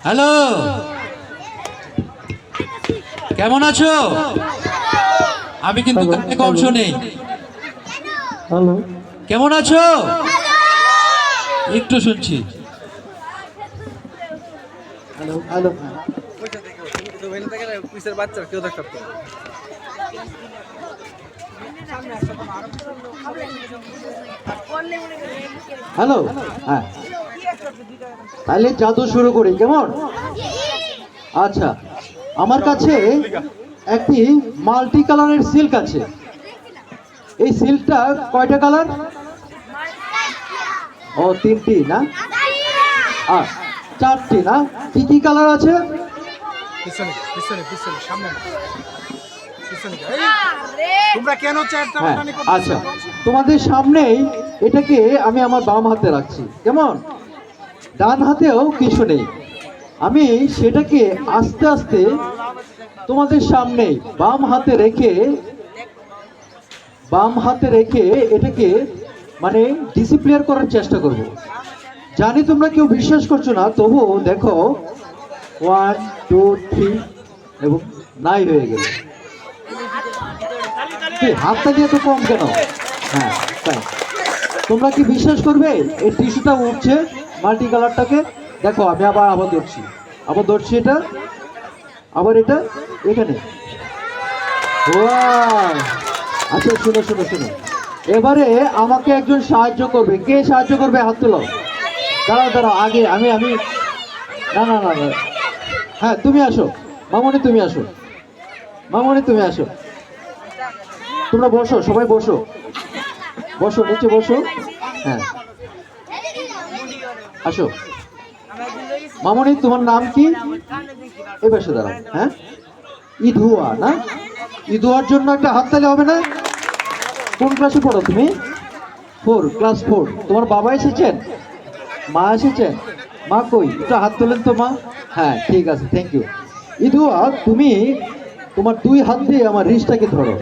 Hello. কেমন আছো? আমি কিন্তু কানে কম শুনি। হ্যালো। কেমন আছো? একটু শুনছি। Hello hello. কেউ দেখতে হ্যালো হ্যাঁ। তাহলে জাদু শুরু করি কেমন? আচ্ছা আমার কাছে একটি মাল্টি কালারের সিল্ক আছে। এই সিল্কটা কয়টা কালার? ও তিনটি না? আর চারটি না? কি কি কালার আছে? হ্যাঁ আচ্ছা তোমাদের সামনেই এটাকে আমি আমার বাম হাতে রাখছি। কেমন? ডান হাতেও কিছু নেই। আমি সেটাকে আস্তে আস্তে তোমাদের সামনে বাম হাতে রেখে, বাম হাতে রেখে এটাকে মানে ডিসিপ্লিয়ার করার চেষ্টা করব। জানি তোমরা কেউ বিশ্বাস করছ না তবু দেখো ওয়ান টু থ্রি এবং নাই হয়ে গেল। হাতটা দিয়ে তো কম কেন? হ্যাঁ তাই। তোমরা কি বিশ্বাস করবে? এই টিস্যুটা উঠছে। মাল্টি কালারটাকে, দেখো আমি আবার আবার ধরছি। আবার ধরছি এটা, আবার এটা, এখানে! আচ্ছা শুনো শুনো শুনো। এবারে আমাকে একজন সাহায্য করবে। কে সাহায্য করবে? হাত তোলো। দাঁড়াও দাঁড়াও, আগে আমি আমি না না না। হ্যাঁ তুমি আসো। মামনি, তুমি আসো। মামনি, তুমি আসো। তোমরা বসো, সবাই বসো। বসো, নিচে বসো। হ্যাঁ। আসো। মামনি, তোমার নাম কি? এই পাশে দাঁড়াও হ্যাঁ? ইধুয়া না? ইধুয়ার জন্য একটা হাত হাততালি হবে না? কোন ক্লাসে পড়ো তুমি? ফোর ক্লাস ফোর তোমার বাবা এসেছেন? মা এসেছেন? মা কই? একটু হাত তোলেন তো মা। হ্যাঁ ঠিক আছে থ্যাংক ইউ ইধুয়া তুমি তোমার দুই হাত দিয়ে আমার রিসটাকে ধরো।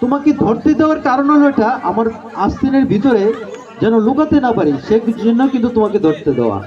তোমাকে ধরতে দেওয়ার কারণ হলো এটা, আমার আস্তিনের ভিতরে যেন লুকাতে না পারি, সে জন্য কিন্তু তোমাকে ধরতে দেওয়া।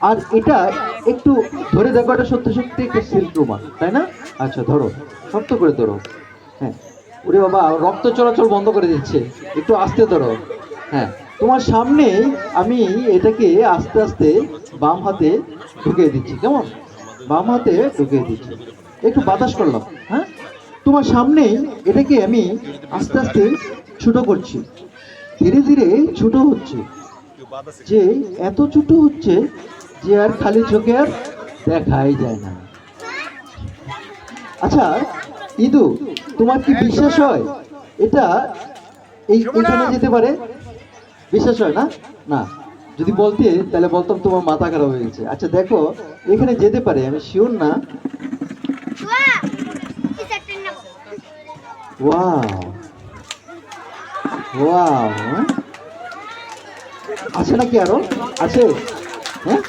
আর এটা একটু ধরে দেখো, এটা সত্যি সত্যি একটা সিল্ক রুমাল তাই না? আচ্ছা ধরো, শক্ত করে ধরো। হ্যাঁ। ওরে বাবা, রক্ত চলাচল বন্ধ করে দিচ্ছে। একটু আস্তে ধরো। হ্যাঁ তোমার সামনে আমি এটাকে আস্তে আস্তে বাম হাতে ঢুকিয়ে দিচ্ছি, কেমন? বাম হাতে ঢুকিয়ে দিচ্ছি। একটু বাতাস করলাম হ্যাঁ? তোমার সামনেই এটাকে আমি আস্তে আস্তে ছোট করছি। ধীরে ধীরে ছোট হচ্ছে। যে এত ছোট হচ্ছে যে আর খালি চোখে আর দেখাই যায় না। আচ্ছা ইদু তোমার কি বিশ্বাস হয়? এটা এই এখানে যেতে পারে? বিশ্বাস হয় না? না। যদি বলতে তাহলে বলতাম তোমার মাথা খারাপ হয়ে গেছে। আচ্ছা দেখো এখানে যেতে পারে আমি শিওর না। ওয়াও ওয়াও হ্যাঁ? আছে নাকি আরও? আছে? হ্যাঁ?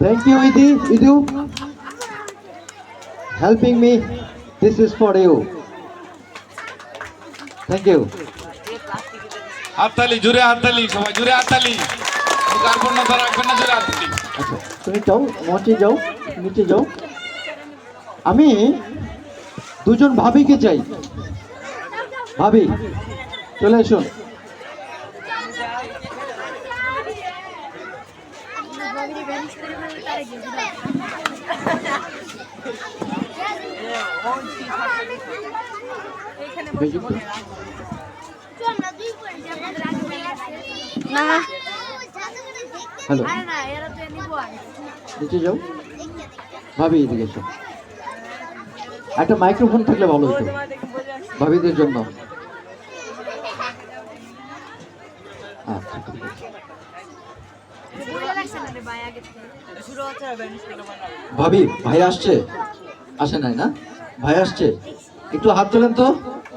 থ্যাংক ইউ ইদি ইদু helping me this is for you thank you হাততালি জুড়ে হাততালি সবাই জুড়ে হাততালি। রাখবেন না জুড়ে হাততালি। আচ্ছা তুমি যাও মঞ্চে যাও নিচে যাও। আমি দুজন ভাবিকে চাই। ভাবি চলে এসো। হ্যালো। নিচে যাও। ভাবি এদিকে এসো। একটা মাইক্রোফোন থাকলে ভালো হতো। ভাবিদের জন্য আচ্ছা ঠিক আছে বলে লাগছে না রে ভাই আগে থেকে শুরু হচ্ছে ভাবি ভাই আসছে? আসে নাই না? ভাই আসছে? একটু হাত তোলেন তো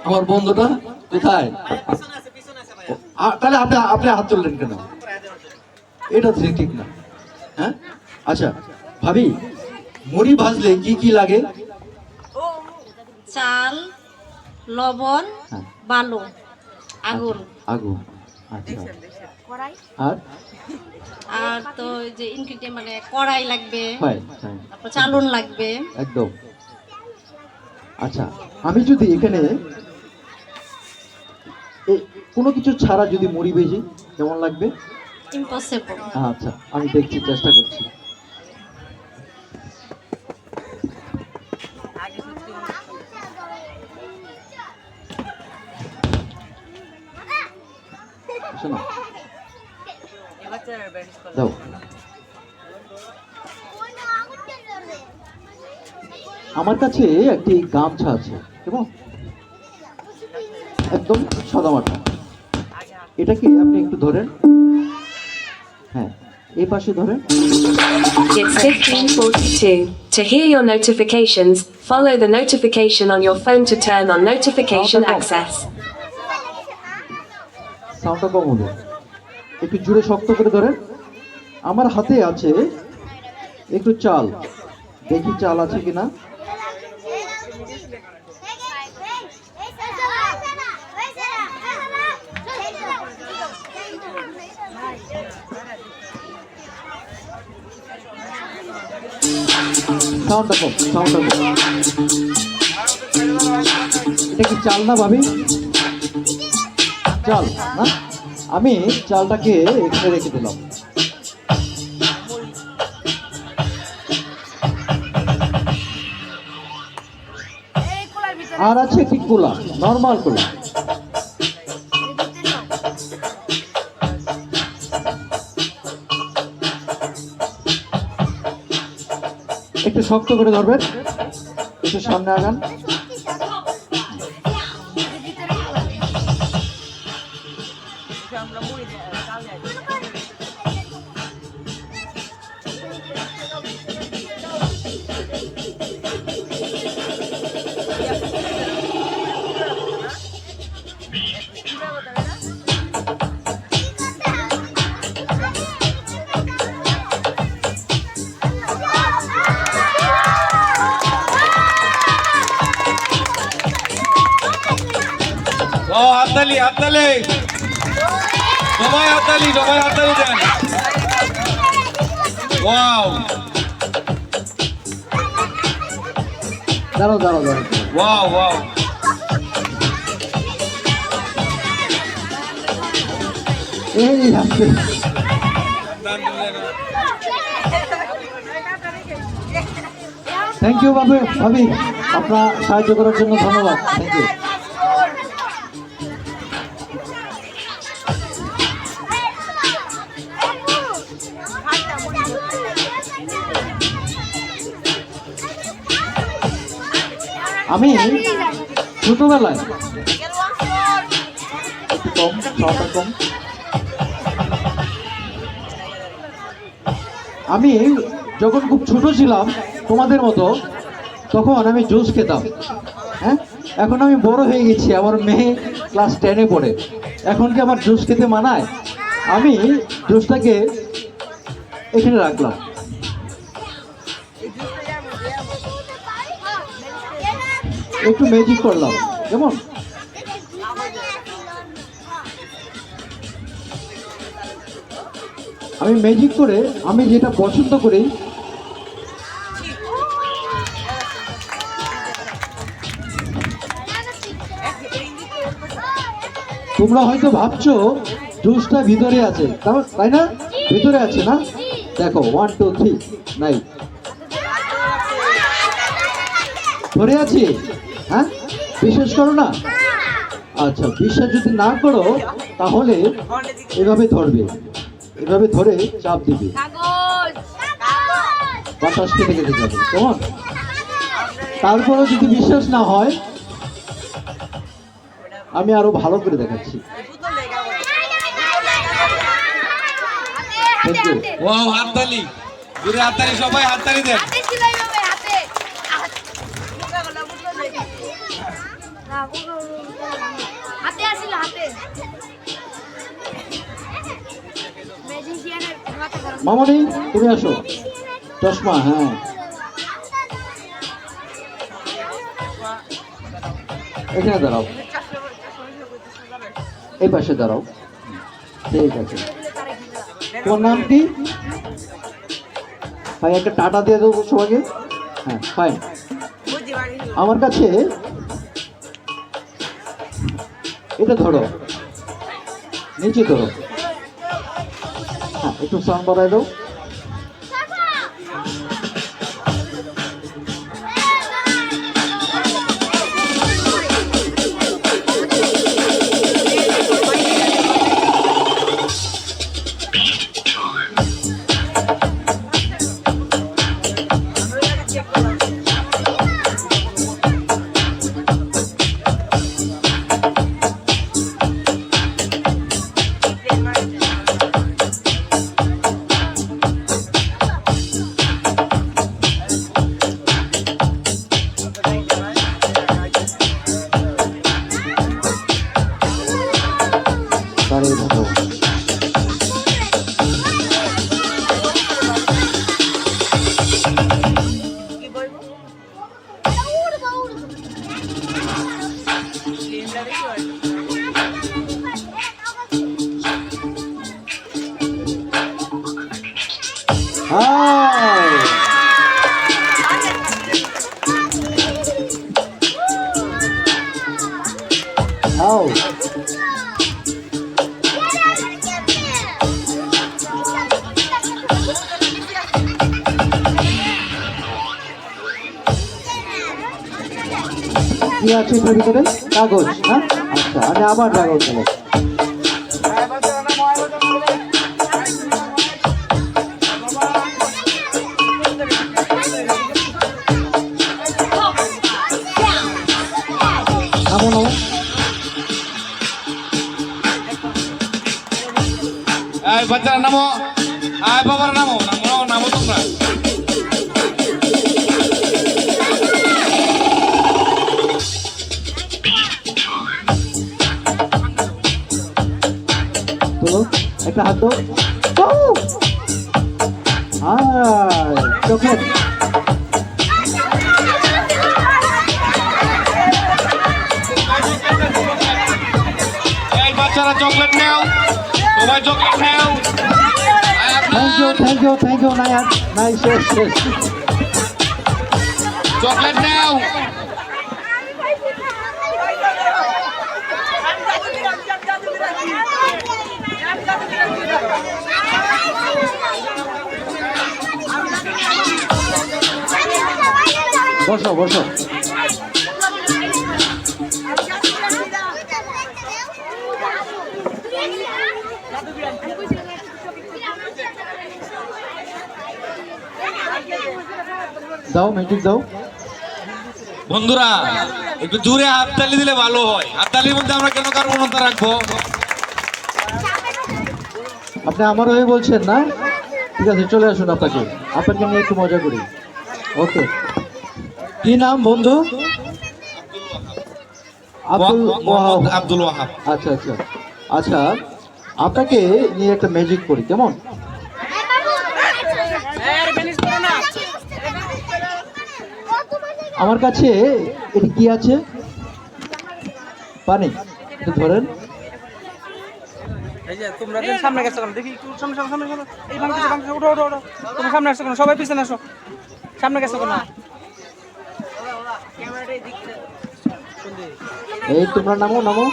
আমার বন্ধুটা। কোথায়? তাহলে আপনি আপনি হাত তুললেন কেন? এটা ঠিক না। হ্যাঁ? আচ্ছা ভাবি মুড়ি ভাজলে কি কি লাগে? চাল লবণ হ্যাঁ। বালু আগুন। আগুন। আচ্ছা। আর? আর তো যে ইনগ্রিডিয়েন্ট মানে কড়াই লাগবে হ্যাঁ তারপর চালন লাগবে। একদম। আচ্ছা আমি যদি এখানে কোনো কিছু ছাড়া যদি মুড়ি ভেজি কেমন লাগবে? ইম্পসিবল আচ্ছা আমি দেখছি চেষ্টা করছি। শোনো দাও আমার কাছে একটি গামছা আছে কেমন একদম সাদামাটা এটাকে আপনি একটু ধরেন হ্যাঁ এই পাশে ধরেন It's 1542. To hear your notifications, follow the notification on your phone to turn on notification access. সাউন্ডটা কম হলো। একটু জুড়ে শক্ত করে ধরেন আমার হাতে আছে একটু চাল। দেখি চাল আছে কিনা। সাউন্ডটা কম সাউন্ডটা কম। এটা কি চাল না ভাবি? চাল। না আমি চালটাকে এখানে রেখে দিলাম। আর আছে একটি কোলা নর্মাল কোলা। একটু শক্ত করে ধরবেন। একটু সামনে আগান। ও হাততালি হাততালি। সবাই হাততালি সবাই হাততালি দেন। ওয়াও। দাঁড়াও দাঁড়াও দাঁড়াও। Wow wow. এই থ্যাংক ইউ বাবু ভাবি। আপনার সাহায্য করার জন্য ধন্যবাদ। থ্যাংক ইউ আমি? ছোটবেলায়? কম কম। আমি যখন খুব ছোট ছিলাম তোমাদের মতো তখন আমি জুস খেতাম। হ্যাঁ? এখন আমি বড় হয়ে গেছি আমার মেয়ে ক্লাস টেনে পড়ে। এখন কি আমার জুস খেতে মানায়? আমি জুসটাকে এখানে রাখলাম। একটু ম্যাজিক করলাম কেমন? আমি ম্যাজিক করে, আমি যেটা পছন্দ করি, তোমরা হয়তো ভাবছ, জুসটা ভিতরে আছে। তাই না? ভিতরে আছে না? দেখো ওয়ান টু থ্রি নাই ধরে আছি? বিশ্বাস করো না? আচ্ছা বিশ্বাস যদি না করো তাহলে এভাবে ধরবে। এভাবে ধরে চাপ দিবে। কাগজ! বাতাস কেটে কেটে যাবে। কেমন? তারপরেও যদি বিশ্বাস না হয় আমি আরও ভালো করে দেখাচ্ছি। হাতে হাতে হাতে হাততালি হাততালি সবাই হাততালি দেন। মামনি, তুমি আসো। চশমা হ্যাঁ। এখানে দাঁড়াও। এই পাশে দাঁড়াও। ঠিক আছে। তোমার নাম কি? ভাই, একটা টাটা দিয়ে দেবো সবাইকে? হ্যাঁ ফাইন আমার কাছে এটা ধরো। নিচে ধরো। একটু সাউন্ড বাড়াই দাও। কি আছে এটার ভিতরে কাগজ হ্যাঁ আচ্ছা আমি আবার কাগজ এই বাচ্চারা নামো। আয় বাবার নামো। নামো নামো তোমরা। একটা হাত দাও হাই চোখের এই বাচ্চারা চকলেট নাও সবাই চকলেট নাও আয় থ্যাংক ইউ আপনার থ্যাংক ইউ থ্যাংক ইউ নায়ার নাই শেষ শেষ চকলেট নাও বসো বসো। দাও ম্যাজিক দাও। বন্ধুরা একটু জোরে হাততালি দিলে ভালো হয়। হাততালির মধ্যে আমরা কেন কার্বনতা রাখব? আপনি আমার হয়ে বলছেন না? ঠিক আছে চলে আসুন আপনাকে। আপনাকে নিয়ে একটু মজা করি। ওকে। কি নাম বন্ধু? আব্দুল ওয়াহাব। আব্দুল ওয়াহাব। আচ্ছা আচ্ছা। আচ্ছা আপনাকে নিয়ে একটা ম্যাজিক করি কেমন? আমার কাছে এটি কি আছে? পানি। একটু ধরেন। এই যে তোমরা সামনে গেছো কেন? দেখি সামনে সামনে সামনে সামনে। এই ভাঙতেছে ভাঙতেছে। ওঠো ওঠো ওঠো। তোমরা সামনে আসছো কেন? সবাই পিছনে আসো। সামনে গেছো কেন? এই তোমরা নামো নামো।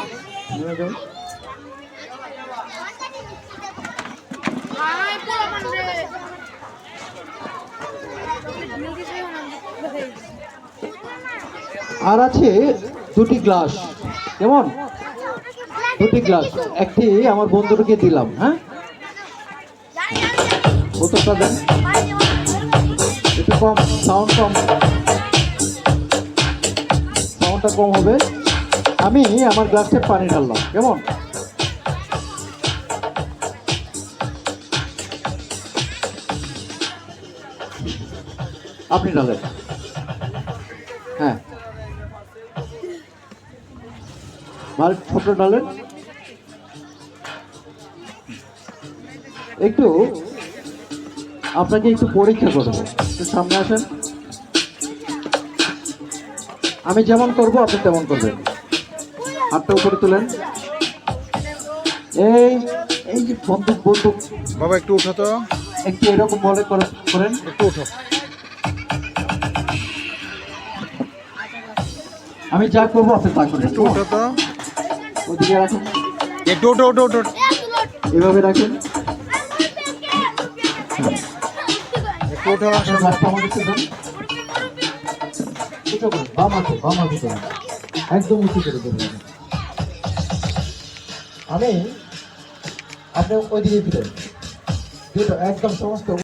আর আছে দুটি গ্লাস। কেমন? দুটি গ্লাস। একটি আমার বন্ধুকে দিলাম হ্যাঁ? বোতলটা দেন? একটু কম সাউন্ড কম। সাউন্ডটা কম হবে। আমি আমার গ্লাসে পানি ঢাললাম, কেমন? আপনি ঢালেন। হ্যাঁ। ভালো ছোট ঢালেন। একটু আপনাকে একটু পরীক্ষা করব। একটু সামনে আসেন। আমি যেমন করব, আপনি তেমন করবেন। হাতটা উপরে তুলেন। এই এই যে বন্দুক বন্দুক। বাবা একটু উঠো তো। একটু এরকম বলে করেন। একটু উঠো। আমি যা করব আপনি তা করবেন একটু উঠো তো। ওদিকে রাখেন। একটু উঠো উঠো উঠো এভাবে রাখেন। একটু উঠো। করুন বাম বাম হাতে একদম উঁচু করে দেবেন। আমি আপনি ওইদিকে ফিরেন দুটো একদম সমস্ত